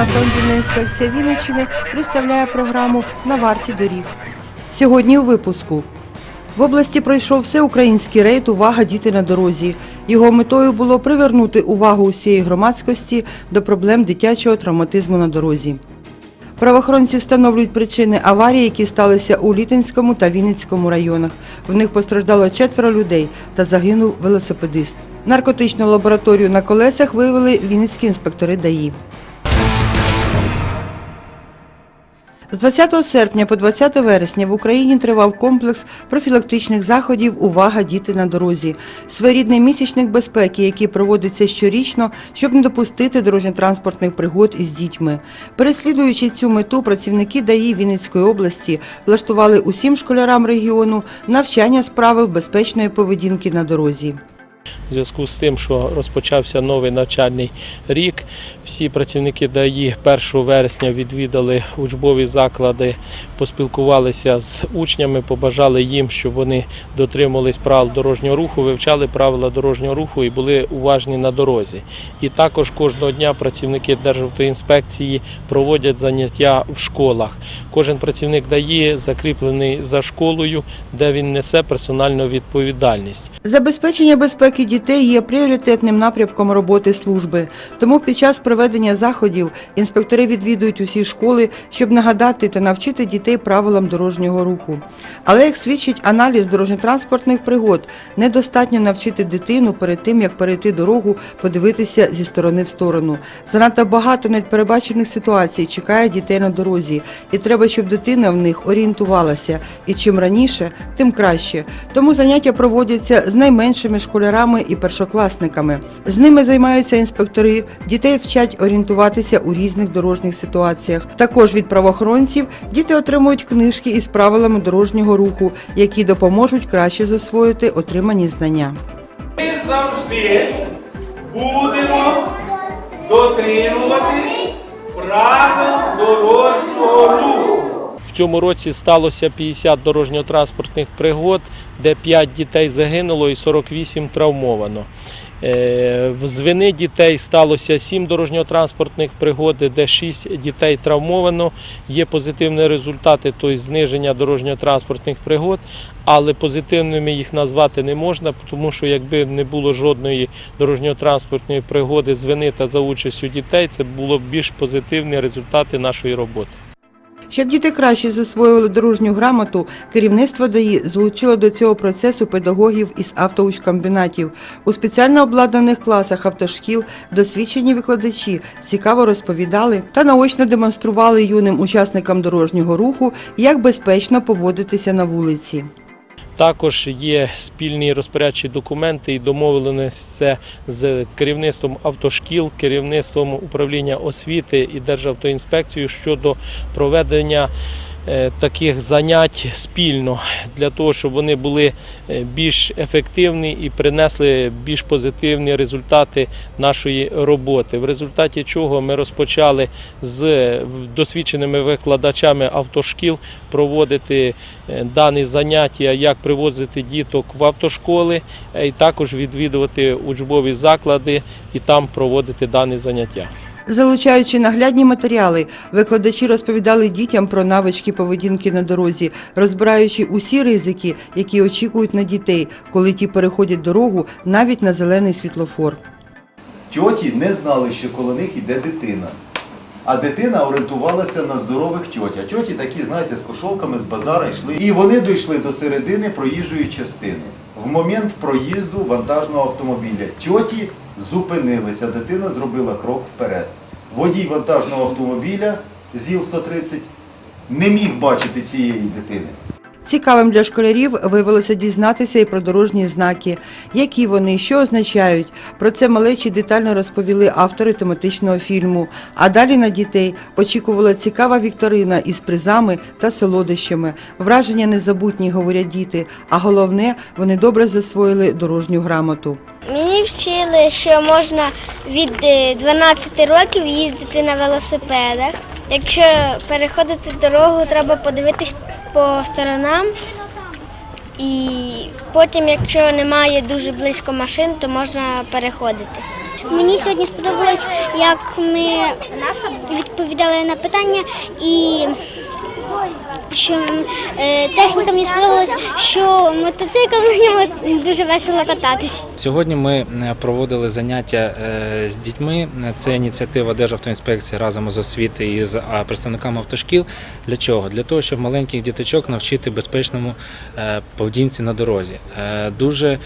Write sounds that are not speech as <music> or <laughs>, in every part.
Державна інспекція Вінниччини представляє програму На варті доріг. Сьогодні у випуску. В області пройшов всеукраїнський рейд Увага діти на дорозі. Його метою було привернути увагу усієї громадськості до проблем дитячого травматизму на дорозі. Правоохоронці встановлюють причини аварії, які сталися у Літинському та Вінницькому районах. В них постраждало четверо людей та загинув велосипедист. Наркотичну лабораторію на колесах виявили вінницькі інспектори ДАІ. З 20 серпня по 20 вересня в Україні тривав комплекс профілактичних заходів Увага діти на дорозі. Своєрідний місячник безпеки, який проводиться щорічно, щоб не допустити дорожньо-транспортних пригод із дітьми. Переслідуючи цю мету, працівники ДАІ Вінницької області влаштували усім школярам регіону навчання з правил безпечної поведінки на дорозі. У зв'язку з тим, що розпочався новий навчальний рік, всі працівники ДАІ 1 вересня відвідали учбові заклади, поспілкувалися з учнями, побажали їм, щоб вони дотримувались правил дорожнього руху, вивчали правила дорожнього руху і були уважні на дорозі. І також кожного дня працівники Державтоінспекції проводять заняття в школах. Кожен працівник ДАІ закріплений за школою, де він несе персональну відповідальність. Забезпечення безпеки дітей є пріоритетним напрямком роботи служби. Тому під час проведення заходів інспектори відвідують усі школи, щоб нагадати та навчити дітей правилам дорожнього руху. Але як свідчить аналіз дорожньо-транспортних пригод, недостатньо навчити дитину перед тим, як перейти дорогу, подивитися зі сторони в сторону. Занадто багато неперебачених ситуацій чекає дітей на дорозі, і треба, щоб дитина в них орієнтувалася. І чим раніше, тим краще. Тому заняття проводяться з найменшими школярами і першокласниками. З ними займаються інспектори, дітей вчать орієнтуватися у різних дорожніх ситуаціях. Також від правоохоронців діти отримують книжки із правилами дорожнього руху, які допоможуть краще засвоїти отримані знання. Ми завжди будемо дотримуватись правил дорожнього руху. В цьому році сталося 50 дорожньо-транспортних пригод, де 5 дітей загинуло і 48 травмовано. Е, З вини дітей сталося 7 дорожньо-транспортних пригод, де 6 дітей травмовано. Є позитивні результати, тобто зниження дорожньо-транспортних пригод, але позитивними їх назвати не можна, тому що якби не було жодної дорожньо-транспортної пригоди з вини та за участю дітей, це було б більш позитивні результати нашої роботи. Щоб діти краще засвоювали дорожню грамоту, керівництво ДАІ залучило до цього процесу педагогів із автоучкомбінатів. У спеціально обладнаних класах автошкіл досвідчені викладачі цікаво розповідали та наочно демонстрували юним учасникам дорожнього руху, як безпечно поводитися на вулиці. Також є спільні розпорядчі документи і домовленість це з керівництвом автошкіл, керівництвом управління освіти і Державтоінспекцією щодо проведення таких занять спільно для того, щоб вони були е, більш ефективні і принесли більш позитивні результати нашої роботи. В результаті чого ми розпочали з досвідченими викладачами автошкіл проводити е, дані заняття, як привозити діток в автошколи, е, і також відвідувати учбові заклади і там проводити дані заняття. Залучаючи наглядні матеріали, викладачі розповідали дітям про навички поведінки на дорозі, розбираючи усі ризики, які очікують на дітей, коли ті переходять дорогу навіть на зелений світлофор. Тьоті не знали, що коло них йде дитина. А дитина орієнтувалася на здорових тьоть. А тьоті такі, знаєте, з кошолками з базара йшли. І вони дійшли до середини проїжджої частини. В момент проїзду вантажного автомобіля тьоті зупинилися. Дитина зробила крок вперед. Водій вантажного автомобіля ЗІЛ-130 не міг бачити цієї дитини. Цікавим для школярів виявилося дізнатися і про дорожні знаки, які вони, що означають. Про це малечі детально розповіли автори тематичного фільму. А далі на дітей очікувала цікава вікторина із призами та солодощами. Враження незабутні, говорять діти. А головне, вони добре засвоїли дорожню грамоту. Мені вчили, що можна від е, 12 років їздити на велосипедах. Якщо переходити дорогу, треба подивитись по сторонам. І потім, якщо немає дуже близько машин, то можна переходити. Мені сьогодні сподобалось, як ми відповідали на питання і що е, техніка мені сподобалась, що мотоцикл <laughs> на ньому дуже весело кататись. Сьогодні ми е, проводили заняття е, з дітьми. Це ініціатива Державтоінспекції разом з освіти і з представниками автошкіл. Для чого? Для того, щоб маленьких діточок навчити безпечному поведінці на дорозі. Дуже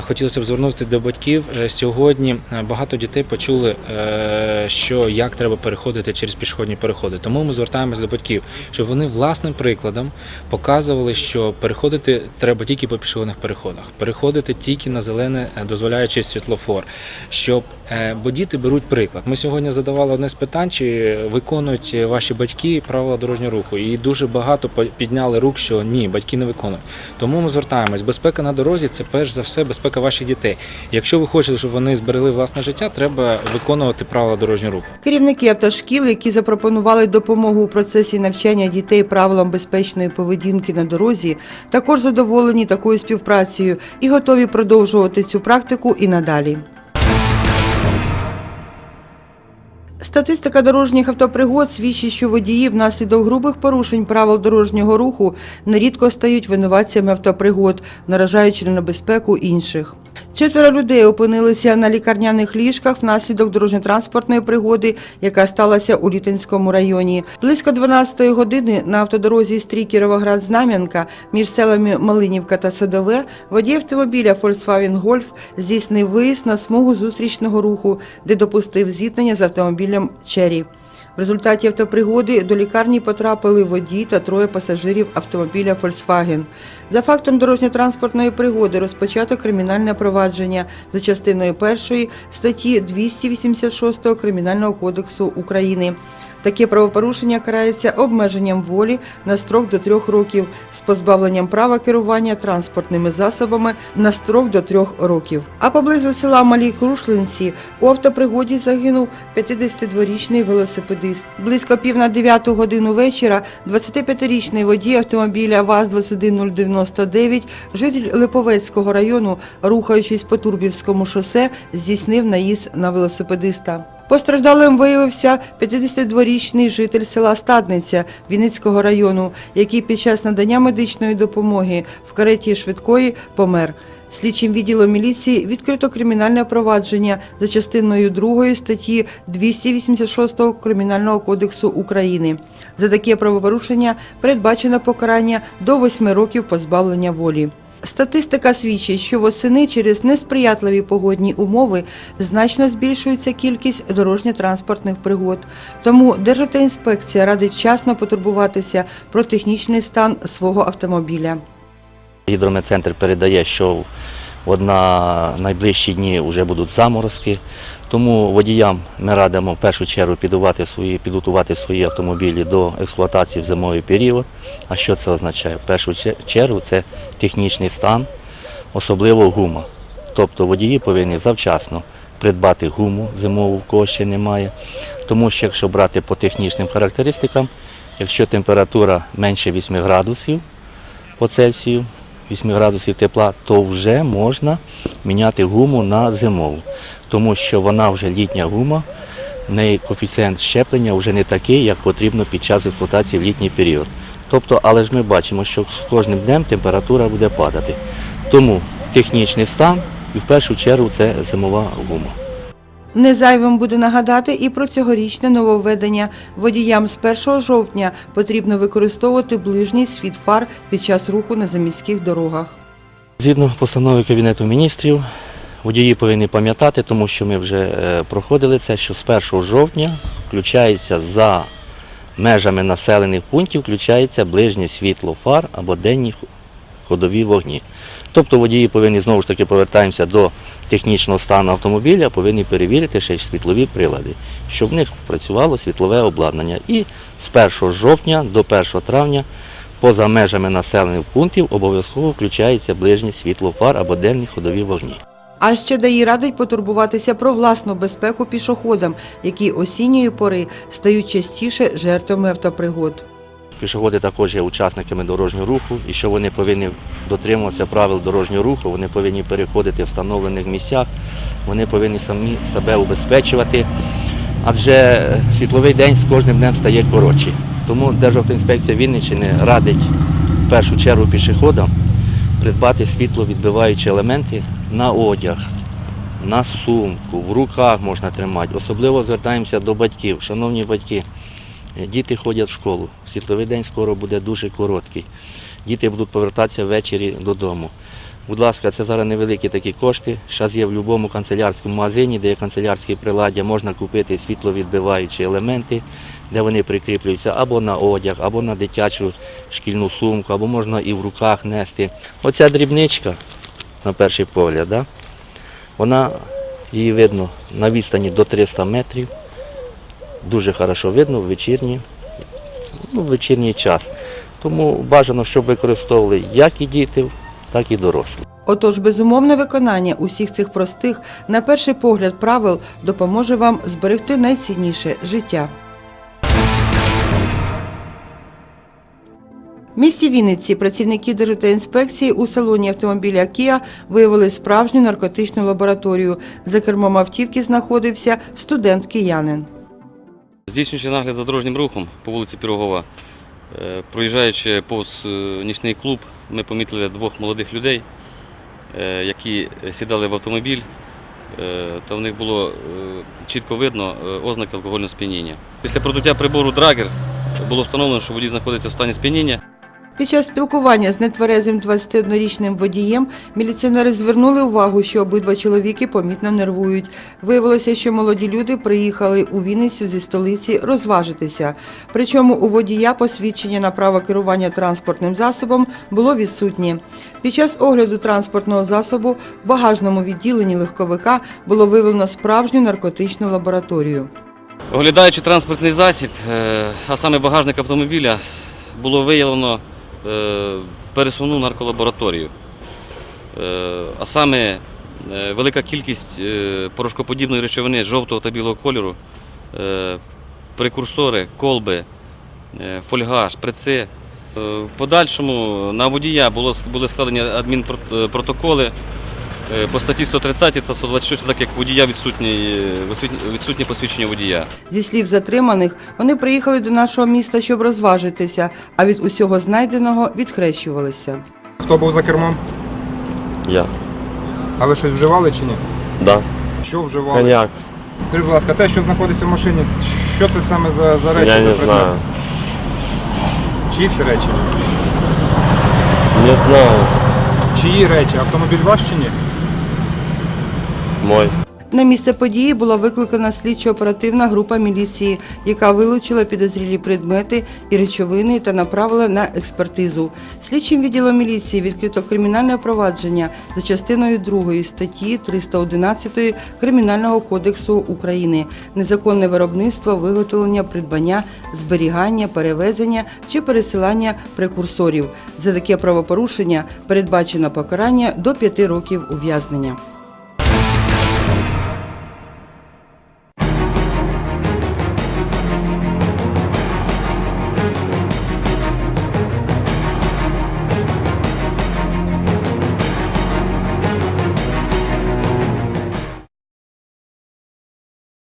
хотілося б звернутися до батьків. Е, Сьогодні е, багато дітей почули, е, що як треба переходити через пішохідні переходи. Тому ми звертаємось до батьків, щоб вони власним прикладом показували, що переходити треба тільки по пішохідних переходах, переходити тільки на зелене е, дозволяючий світлофор. Щоб е, бо діти беруть приклад. Ми сьогодні задавали одне з питань, чи виконують е, ваші батьки правила дорожнього руху, і дуже багато підняли рук, що ні, батьки не виконують. Тому ми звертаємось. Безпека на дорозі це перш за все безпека ваших дітей. Якщо ви хочете, щоб вони зберегли власне життя, треба виконувати правила дорожнього руху. Керівники автошкіл, які запропонували допомогу у процесі навчання дітей правилам безпечної поведінки на дорозі, також задоволені такою співпрацею і готові продовжувати цю практику і надалі. Статистика дорожніх автопригод свідчить, що водії внаслідок грубих порушень правил дорожнього руху нерідко стають винуватцями автопригод, наражаючи на небезпеку інших. Четверо людей опинилися на лікарняних ліжках внаслідок дорожньо-транспортної пригоди, яка сталася у Літинському районі. Близько 12-ї години на автодорозі стрій Кіровоград-Знам'янка між селами Малинівка та Садове водій автомобіля Volkswagen Golf здійснив виїзд на смугу зустрічного руху, де допустив зіткнення з автомобілем Черрі. В результаті автопригоди до лікарні потрапили водій та троє пасажирів автомобіля Volkswagen. За фактом дорожньо-транспортної пригоди розпочато кримінальне провадження за частиною першої статті 286 Кримінального кодексу України. Таке правопорушення карається обмеженням волі на строк до трьох років з позбавленням права керування транспортними засобами на строк до трьох років. А поблизу села Малі Крушлинці у автопригоді загинув 52-річний велосипедист. Близько пів на дев'яту годину вечора 25-річний водій автомобіля ВАЗ-21099, житель Липовецького району, рухаючись по Турбівському шосе, здійснив наїзд на велосипедиста. Постраждалим виявився 52-річний житель села Стадниця Вінницького району, який під час надання медичної допомоги в кареті швидкої помер. Слідчим відділом міліції відкрито кримінальне провадження за частиною 2 статті 286 Кримінального кодексу України. За таке правопорушення передбачено покарання до 8 років позбавлення волі. Статистика свідчить, що восени через несприятливі погодні умови значно збільшується кількість дорожньо-транспортних пригод. Тому Державтоінспекція радить вчасно потурбуватися про технічний стан свого автомобіля. Гідрометцентр передає, що от на найближчі дні вже будуть заморозки. Тому водіям ми радимо в першу чергу підготувати свої, підготувати свої автомобілі до експлуатації в зимовий період. А що це означає? В першу чергу це технічний стан, особливо гума. Тобто водії повинні завчасно придбати гуму зимову, в кого ще немає. Тому що якщо брати по технічним характеристикам, якщо температура менше 8 градусів, по Цельсію, 8 градусів тепла, то вже можна міняти гуму на зимову, тому що вона вже літня гума, в неї коефіцієнт щеплення вже не такий, як потрібно під час експлуатації в літній період. Тобто, але ж ми бачимо, що з кожним днем температура буде падати. Тому технічний стан і в першу чергу це зимова гума. Незайвим буде нагадати і про цьогорічне нововведення. Водіям з 1 жовтня потрібно використовувати ближній світ фар під час руху на заміських дорогах. Згідно постанови Кабінету міністрів, водії повинні пам'ятати, тому що ми вже е, проходили це, що з 1 жовтня включається за межами населених пунктів, включається ближнє світло фар або денні ходові вогні. Тобто водії повинні знову ж таки повертаємося до технічного стану автомобіля, повинні перевірити ще й світлові прилади, щоб в них працювало світлове обладнання. І з 1 жовтня до 1 травня поза межами населених пунктів обов'язково включається ближнє світло фар або денні ходові вогні. А ще ДАІ радить потурбуватися про власну безпеку пішоходам, які осінньої пори стають частіше жертвами автопригод. Пішоходи також є учасниками дорожнього руху і що вони повинні дотримуватися правил дорожнього руху, вони повинні переходити в встановлених місцях, вони повинні самі себе убезпечувати. Адже світловий день з кожним днем стає коротший. Тому Державтоінспекція Вінниччини радить в першу чергу пішоходам придбати світловідбиваючі елементи на одяг, на сумку, в руках можна тримати. Особливо звертаємося до батьків. Шановні батьки, діти ходять в школу. Світловий день скоро буде дуже короткий. Діти будуть повертатися ввечері додому. Будь ласка, це зараз невеликі такі кошти. Зараз є в будь-якому канцелярському магазині, де є канцелярські приладдя, можна купити світловідбиваючі елементи, де вони прикріплюються або на одяг, або на дитячу шкільну сумку, або можна і в руках нести. Оця дрібничка, на перший погляд, да? вона її видно на відстані до 300 метрів. Дуже хорошо видно в вечірній, ну, в вечірній час. Тому бажано, щоб використовували як і діти, так і дорослі. Отож, безумовне виконання усіх цих простих, на перший погляд, правил допоможе вам зберегти найцінніше життя. В місті Вінниці працівники Державтоінспекції у салоні автомобіля Kia виявили справжню наркотичну лабораторію. За кермом автівки знаходився студент-киянин. Здійснюючи нагляд за дорожнім рухом по вулиці Пірогова, е, проїжджаючи повз е, нічний клуб, ми помітили двох молодих людей, е, які сідали в автомобіль, та в них було чітко видно ознаки алкогольного сп'яніння. Після продуття прибору Драгер було встановлено, що водій знаходиться в стані сп'яніння. Під час спілкування з нетверезим 21-річним водієм міліціонери звернули увагу, що обидва чоловіки помітно нервують. Виявилося, що молоді люди приїхали у Вінницю зі столиці розважитися. Причому у водія посвідчення на право керування транспортним засобом було відсутнє. Під час огляду транспортного засобу в багажному відділенні легковика було виявлено справжню наркотичну лабораторію. Оглядаючи транспортний засіб, е, а саме багажник автомобіля, було виявлено пересувну нарколабораторію. Е, А саме е, велика кількість е, порошкоподібної речовини жовтого та білого кольору, е, прекурсори, колби, е, фольга, шприци. Е, В подальшому на водія були складені адмінпротоколи е, по статті 130 та 126, так як водія відсутнє, відсутнє посвідчення водія. Зі слів затриманих, вони приїхали до нашого міста, щоб розважитися, а від усього знайденого відхрещувалися. Хто був за кермом? Я. А ви щось вживали чи ні? Да. Що вживали? Коньяк. Скажіть, будь ласка, те, що знаходиться в машині, що це саме за, за речі? Я за не предмети? знаю. Чиї це речі? Не знаю. Чиї речі? Автомобіль ваш чи ні? Мой. На місце події була викликана слідчо-оперативна група міліції, яка вилучила підозрілі предмети і речовини та направила на експертизу. Слідчим відділом міліції відкрито кримінальне провадження за частиною 2 статті 311 Кримінального кодексу України незаконне виробництво, виготовлення, придбання, зберігання, перевезення чи пересилання прекурсорів. За таке правопорушення передбачено покарання до 5 років ув'язнення.